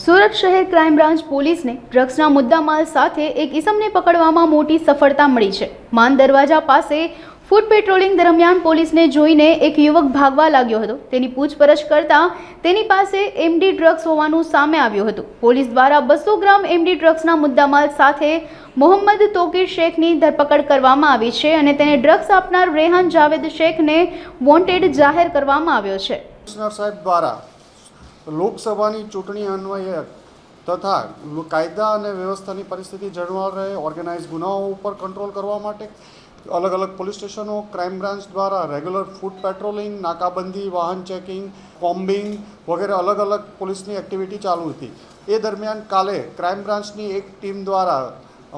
સુરત શહેર crime branch પોલીસને ડ્રગ્સના મુદ્દામાલ સાથે એક ઇસમને પકડવામાં મોટી સફળતા મળી છે. માન દરવાજા પાસે ફૂડ પેટ્રોલિંગ દરમિયાન પોલીસને જોઈને એક યુવક ભાગવા લાગ્યો હતો. તેની પૂછપરછ કરતા તેની પાસે એમડી ડ્રગ્સ હોવાનું સામે આવ્યું હતું. પોલીસ દ્વારા બસો ગ્રામ એમડી ડ્રગ્સના મુદ્દામાલ સાથે મોહમ્મદ તોકીર શેખની ધરપકડ કરવામાં આવી છે અને તેને ડ્રગ્સ આપનાર રેહાન જાવેદ શેખને વોન્ટેડ જાહેર કરવામાં આવ્યો છે. સાહેબ દ્વારા લોકસભાની ચૂંટણી અન્વયે તથા કાયદા અને વ્યવસ્થાની પરિસ્થિતિ જળવાઈ રહે ઓર્ગેનાઇઝ ગુનાઓ ઉપર કંટ્રોલ કરવા માટે અલગ અલગ પોલીસ સ્ટેશનો ક્રાઇમ બ્રાન્ચ દ્વારા રેગ્યુલર ફૂડ પેટ્રોલિંગ નાકાબંધી, વાહન ચેકિંગ કોમ્બિંગ વગેરે અલગ અલગ પોલીસની એક્ટિવિટી ચાલુ હતી. એ દરમિયાન કાલે ક્રાઇમ બ્રાન્ચની એક ટીમ દ્વારા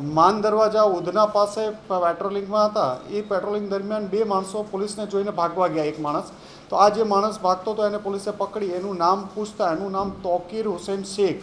માન દરવાજા ઉધના પાસે પેટ્રોલિંગમાં હતા. એ પેટ્રોલિંગ દરમિયાન બે માણસો પોલીસને જોઈને ભાગવા ગયા, એક માણસ. તો આ જે માણસ ભાગતો હતો એને પોલીસે પકડી. એનું નામ પૂછતા, એનું નામ તોકીર હુસેન શેખ.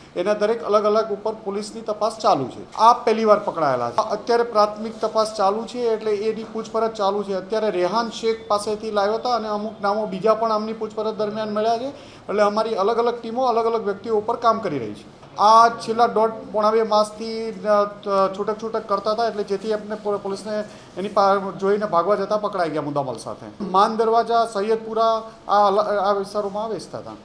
એના દરેક અલગ અલગ ઉપર પોલીસની તપાસ ચાલુ છે. આ પહેલી વાર પકડાયેલા છે. અત્યારે પ્રાથમિક તપાસ ચાલુ છે એટલે એની પૂછપરછ ચાલુ છે. અત્યારે રેહાન શેખ પાસેથી લાવ્યો હતા અને અમુક નામો બીજા પણ આમની પૂછપરછ દરમિયાન મળ્યા છે. એટલે અમારી અલગ અલગ ટીમો અલગ અલગ વ્યક્તિઓ ઉપર કામ કરી રહી છે. આ છેલ્લા દોઢ પોણા બે માસથી છૂટક છૂટક કરતા હતા એટલે જેથી આપણે પોલીસને એની પા, જોઈને ભાગવા જતાં પકડાઈ ગયા મુદ્દામલ સાથે. માન દરવાજા સૈયદપુરા આ આ વિસ્તારોમાં વેચતા હતા.